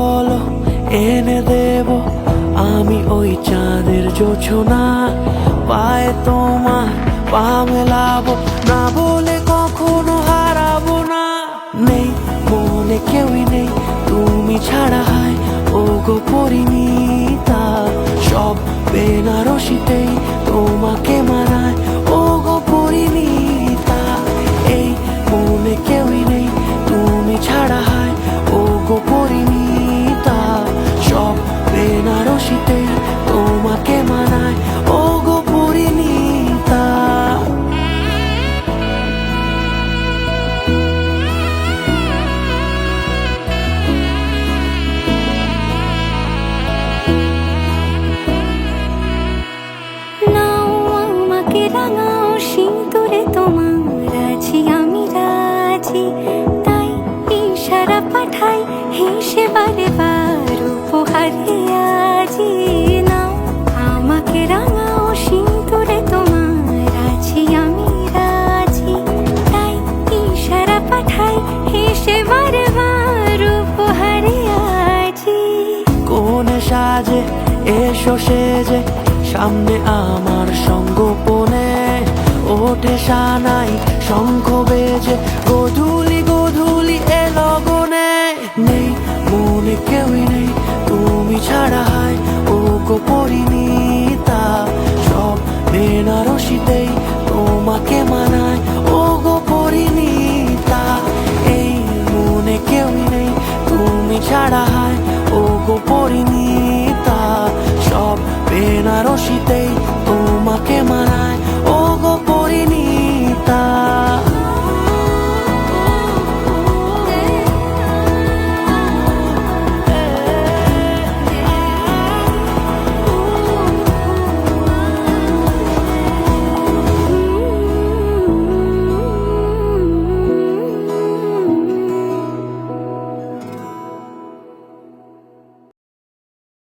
বলো, এনে দেব, আমি ওই চাঁদের জোছনা। পায়ে তোমার পা মেলাবো, না বলে কখনো হারাবো না। নেই, মনে কেউই নেই, তুমি ছাড়া হয় ও গো পরিণী। রাজি তাই ইশারা পাঠাই হেসে বারে বার উপহারে আজি নাও আমাকে রাঙাও সিঁদুরে তোমার আছি, আমি রাজি। তাই ইশারা পাঠাই হেসে বারে বার উপহারে আজি। কোন সাজে, এসো সেজে, সামনে আমার সঙ্গোপনে। ওঠে সানাই, শঙ্খ বেজে কেউই নেই, তুমি ছাড়া হয় ও গো পরিণীতা। সব বেনারসিতেই তোমাকে মানায় ও গো পরিণীতা। এই মনে কেউই নেই, তুমি ছাড়া হয় ও গো পরিণীতা। সব বেনারসিতেই